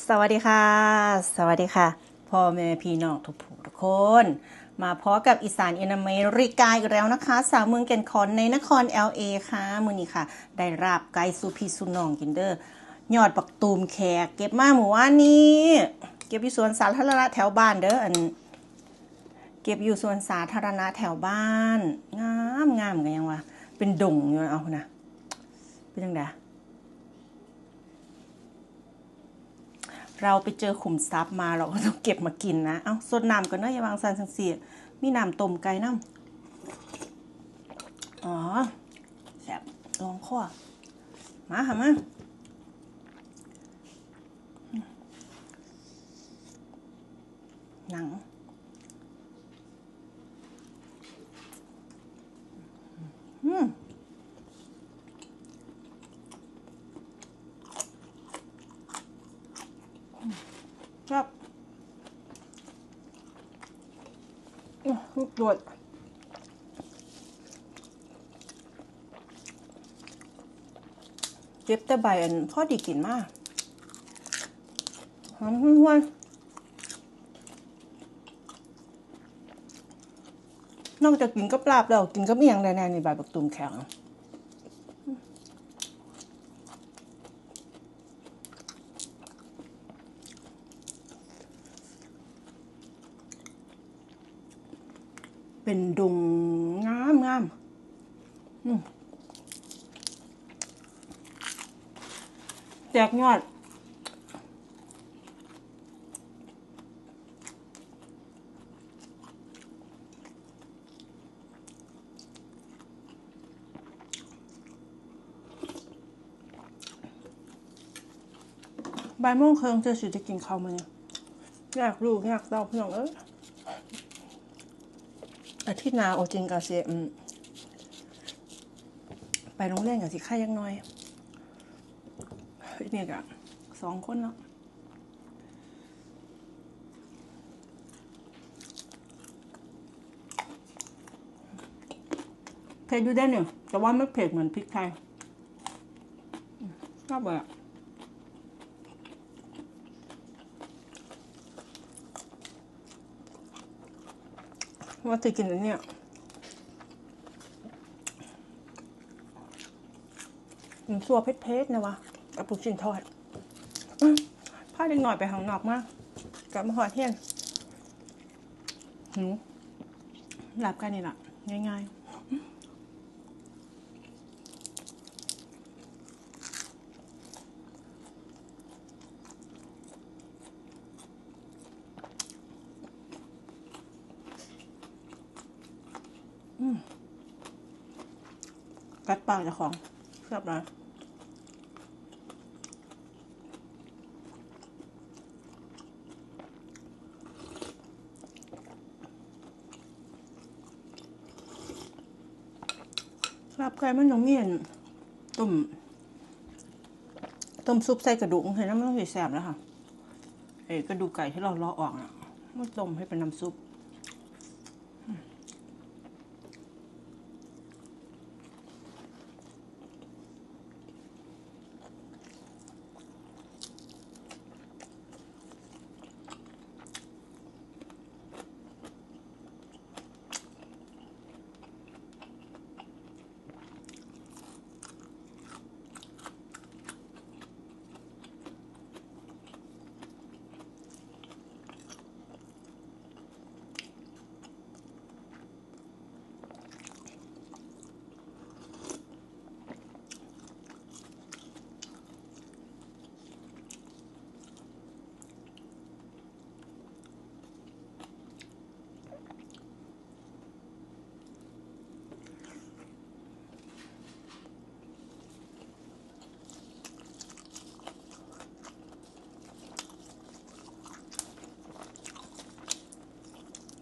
สวัสดีค่ะ สวัสดีค่ะ พ่อแม่พี่น้องทุกผู้ทุกคน มาพบกับอีสานเอินอเมริกาอีกแล้วนะคะ สาวเมืองแก่นคอนในนคร LA ค่ะมือนี้ค่ะ ได้ราบไก่สุพีสุนองกินเดอร์ยอดปักตูมแขก เก็บมาหมู่ว่านนี้ เก็บอยู่สวนสาธารณะแถวบ้านเด้ออัน เก็บอยู่สวนสาธารณะแถวบ้าน งามงามกันยังวะเป็นดงอยู่เอานะเป็นยังไง เราไปเจอขุมทรัพย์มาเราก็ต้องเก็บมากินนะ เอาสดน้ำก่อนเนอะอย่าวางซันสังเสียมีน้ำต้มไก่น้ำอ๋อแซ่บลองข้อมาค่ะมาหนัง ครับลูกโดดเก็บแต่ใบอันพอดีกินมากหอมห้วนนอกจากกินก็ปลาบแล้ว กินก็มีอย่างแน่ๆในใบบักตูมแข็ง เป็นดงงามงามแจกยอดบ่ายโมงครึ่งจะสิจะกินเขามาเนี่ย อยากลูกอยากเต้าพี่น้องเอ้ย อาทิตย์หนาโอจริงกะเสียไปโรงเรียนกับสิค่ายังน้อยเฮ้ยเนี่ยกะสองคนแล้วเผ็ดอยู่ได้เนี่ยแต่ว่าไม่เผ็ดเหมือนพริกไทยชอบเลย ว่าจะกินอันเนี้ยมันซัวเพชรๆนะวะกับลูกชิ้นทอดอื้อพาเด็กหน่อยไปข้างนอกมากกลับมาหอเที่ยนหนูหลับกันนี่แหละง่ายๆากเจ้าของเรียบร้อยลาบไก่มันต้องมีอันต้มต้มซุปใส่กระดูกเห็นแล้วมันต้องสีแสบแล้วค่ะไอ้กระดูกไก่ที่เราเลาะออกอะมันต้มให้เป็นน้ำซุป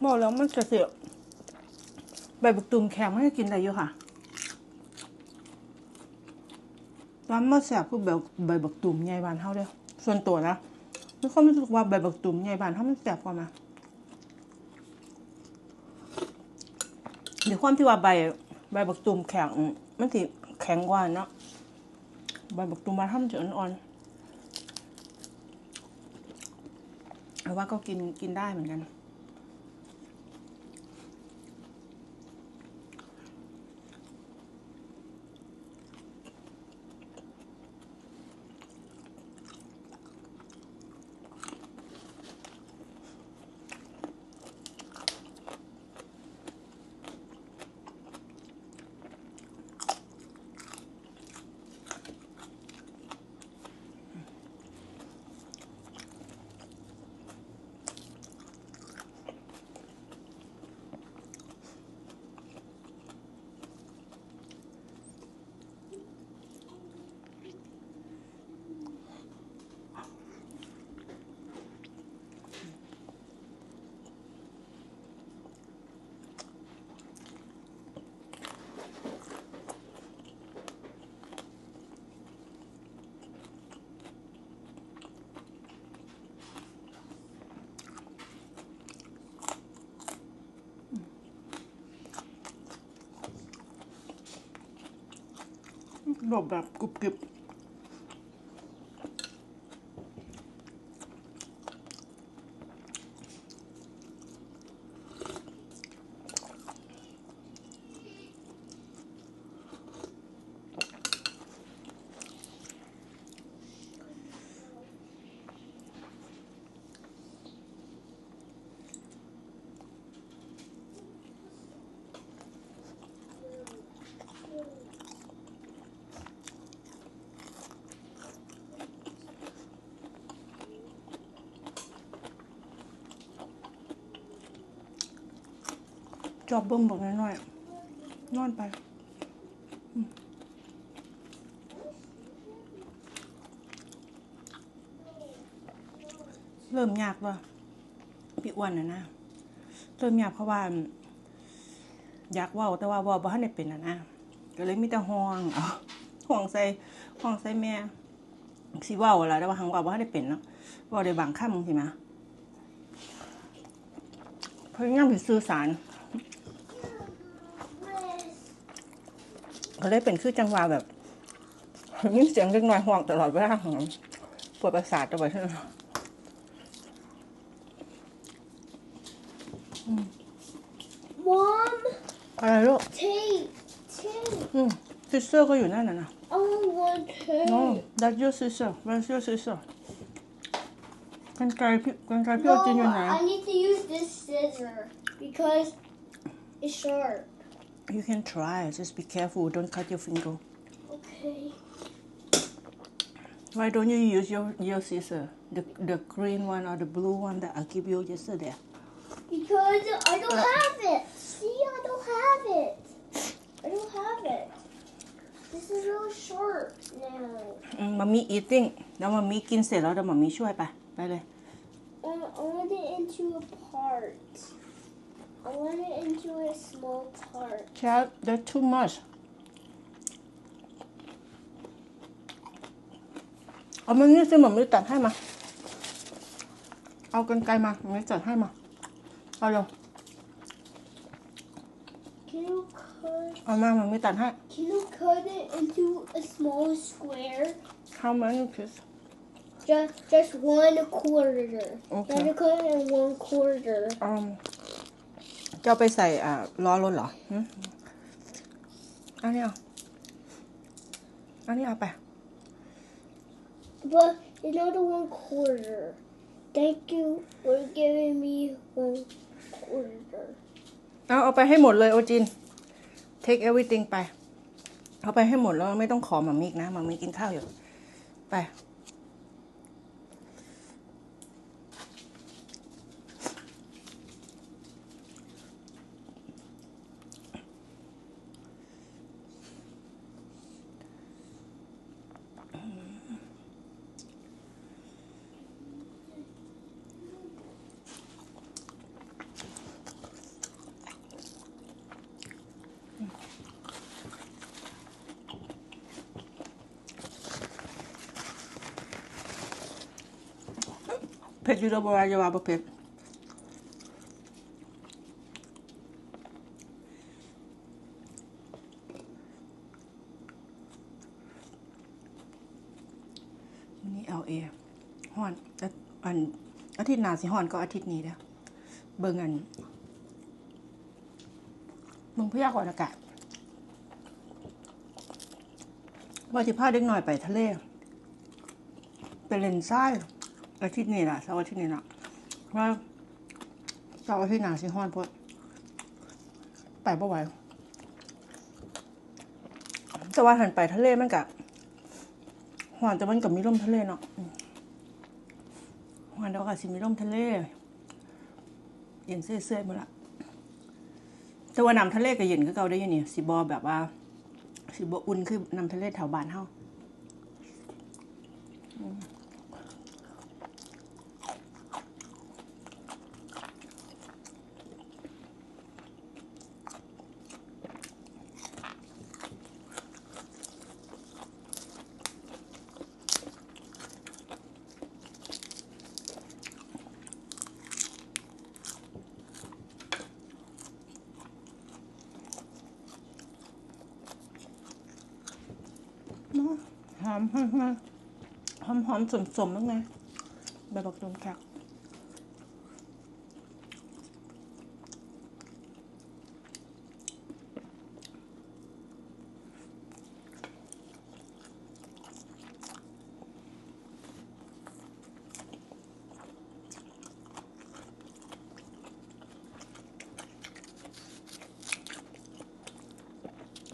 บอกแล้วมันจะเสียใบบุกตูมแข็งไม่ให้กินอะไรอยู่ค่ะร้านมาแสบคือแบบใบบักตูมใหญ่บานเท่าเดียวส่วนตัวนะไม่ค่อยรู้สึกว่าใบบักตูมใหญ่บานเท่ามันแสบกว่ามาเดี๋ยวความที่ว่าใบใบบักตูมแข็งมันสิแข็งกว่าเนาะใบบักตูมบานเท่ามันจะอ่อนๆแต่ว่าก็กินกินได้เหมือนกัน หลบ จอบเบิ่มบอกน้อยๆนอนไปเริ่มยากว่ะพี่อ้วนนะนะเริ่มยากเพราะว่า อยากว่าแต่ว่าว่าบ่ทันได้เป็นนะนะก็เลยมีแต่ห้องเอาห้องใส่ห้องใส่แม่สิว้าล่ะแต่ว่าหังว่าบ่ทันได้เป็นเนาะว้าได้บางคำสิมาพยายามสิสื่อสาร ก็เลยเป็นคือจังหวะแบบยินเสียงเล็กน้อยห่วงตลอดเวลาของปวดประสาทตัวไปใช่ไหม Mom, อะไรลูก tape, tape. อืมซิสเตอร์ก็อยู่นั่นน่ะนะ I want tape. no that's your sister where's your sister กันไกลพี่กันไกลพี่โอจินอยู่ไหน I need to use this scissor because it's sharp. you can try just be careful don't cut your finger Okay. why don't you use your your scissor the the green one or the blue one that I give you yesterday Because I don't have it. See, I don't have it. I don't have it. This is really sharp now. อืมมามี eating แล้วมามีกินเสร็จแล้วเดี๋ยวมามีช่วยไปไปเลย I, I want it into a part. I want it into a small part. Child, that's too much. เอามันนี่สิหมอมีตัดให้มาเอากันไกลมาหมอมีตัดให้มาเอาเร็ว Can you cut? เอามาหมอมีตัดให้ Can you cut it into a small square? How many piece Just just one quarter. Okay. Gotta cut it in one quarter. อืม จะเอาไปใส่อ่าล้อรถเหรอหึอันนี้เอาอันนี้เอาไป But another one quarter. Thank you for giving me one quarter. เอาเอาไปให้หมดเลยโอจิน take everything ไป เอาไปให้หมดแล้วไม่ต้องขอหมามิกนะหมามิกินข้าวอยู่ ไป ผ็ดอยู่แล้วบรายาว่าบะเผ็ดนนี้เอลเอฮ้อนอันอาทิตย์หน้าสิฮอนก็อาทิตย์นี้เด้อเบิ่งอันเบิ่งพยากรณ์อากาศว่าสิพาเด็กหน่อยไปทะเล ไปเล่นทราย อาทิตย์นี้ล่ะเสาร์อาทิตย์นี้ล่ะว่าเสาร์อาทิตย์หนาสิฮอนพดไปบ่ไหวแต่ว่าหันไปทะเลมันกะหอนแต่มันกับมีลมทะเลเนาะอืมหอนแต่ว่าก็สิมีลมทะเลเย็นเสื้อยๆหมดละแต่ว่าน้ำทะเลก็เย็นคือเก่าได้อยังนี่สิบอแบบว่า สิบอุ่นคือน้ำทะเลแถวบ้านเฮาอื มหอมหอมหอมหอมสมสมๆบ้างไงแบบักตูมแขก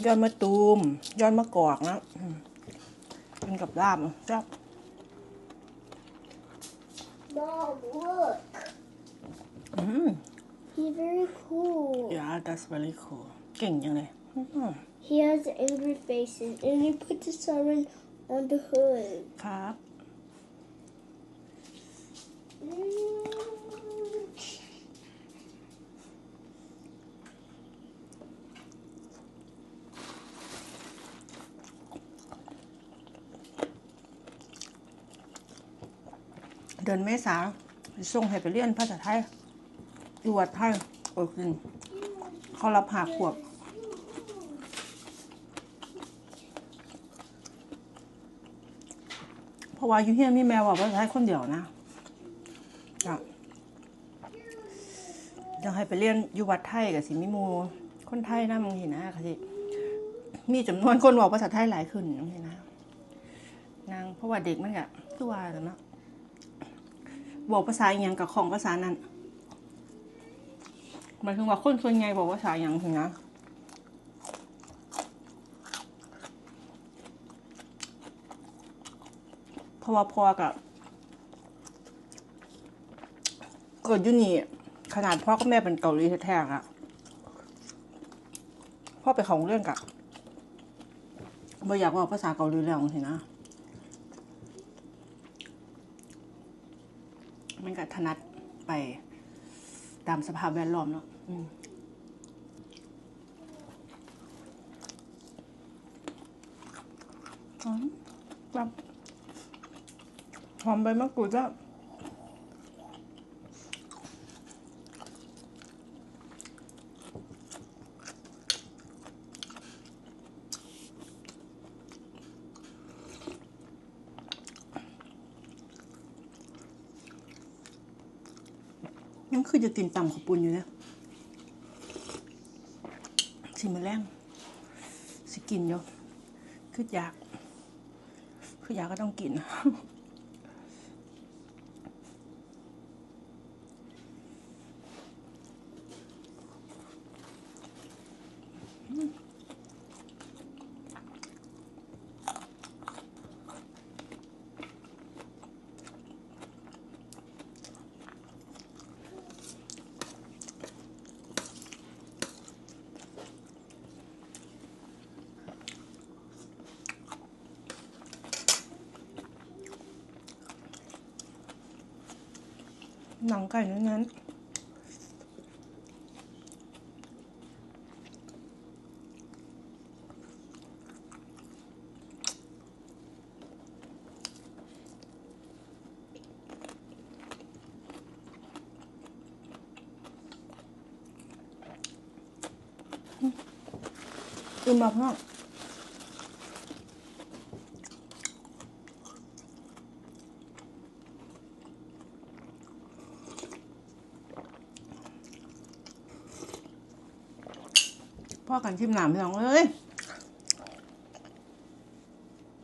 ยอดมะตูมยอดมะกอกนะ อืมกินกับลาบอะแซ่บ Mom, look. อืม He's very cool. yeah that's very cool เก่งจังเลยอืม He has angry faces, and he put the siren on the hood. ค เดือนเมษาส่งให้ไปเรียนภาษาไทยอยู่วัดไทยโอ้ยกินเขารับหาขวบเพราะว่าอยู่เฮียนมีแมวว่าภาษาไทยคนเดียวนะจ้ะให้ไปเรียนอยู่วัดไทยกับสิมิมูคนไทยนะมึงเห็นนะค่ะสิมีจำนวนคนบอกภาษาไทยหลายขึ้นมึงเห็นนะนางเพราะว่าเด็กมันกะคือว่าแล้วเนาะ บอกภาษาอย่างกับของภาษานั้นหมายถึงว่าคนส่วนใหญ่บอกภาษาอย่างถึงนะเพราะว่าพ่อกับเกิดยุนี่ขนาดพ่อกับแม่เป็นเกาหลีแท้ๆอะพ่อไปของเรื่องกับไม่อยากว่าภาษาเกาหลีแล้วสินะ มันก็ถนัดไปตามสภาพแวดล้อมเนาะหอมแบบหอมใบมะกรูดแล้ว ยังคือจะกินตำขอปุนอยู่เลยสิมาแรงสิกินอยู่คืออยาก คืออยากก็ต้องกิน หนังไก่เนั้นอืมแบบพ่อ กันชิมหนามพี่น้องเอ้ย